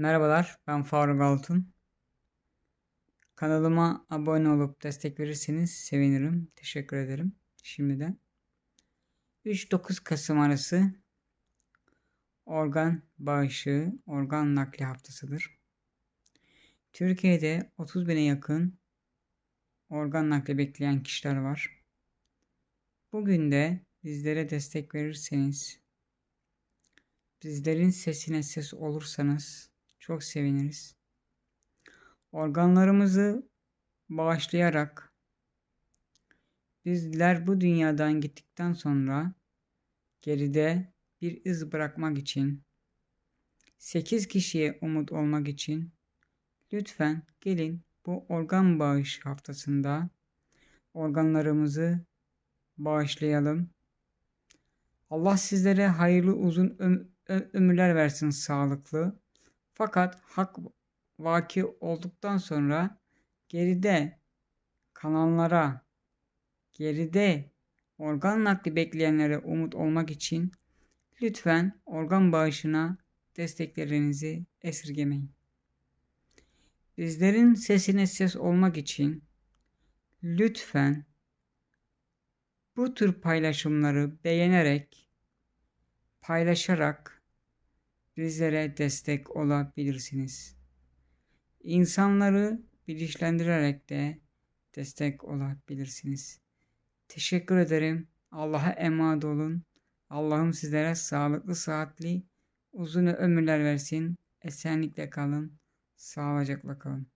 Merhabalar, ben Faruk Altun. Kanalıma abone olup destek verirseniz sevinirim. Teşekkür ederim şimdiden. 3-9 Kasım arası organ bağışı, organ nakli haftasıdır. Türkiye'de 30 bine yakın organ nakli bekleyen kişiler var. Bugün de bizlere destek verirseniz, bizlerin sesine ses olursanız çok seviniriz. Organlarımızı bağışlayarak bizler bu dünyadan gittikten sonra geride bir iz bırakmak için 8 kişiye umut olmak için lütfen gelin bu organ bağış haftasında organlarımızı bağışlayalım. Allah sizlere hayırlı uzun öm ömürler versin sağlıklı. Fakat hak vaki olduktan sonra geride kalanlara, geride organ nakli bekleyenlere umut olmak için lütfen organ bağışına desteklerinizi esirgemeyin. Bizlerin sesine ses olmak için lütfen bu tür paylaşımları beğenerek, paylaşarak bizlere destek olabilirsiniz. İnsanları bilinçlendirerek de destek olabilirsiniz. Teşekkür ederim. Allah'a emanet olun. Allah'ım sizlere sağlıklı, saatli, uzun ömürler versin. Esenlikle kalın. Sağlıcakla kalın.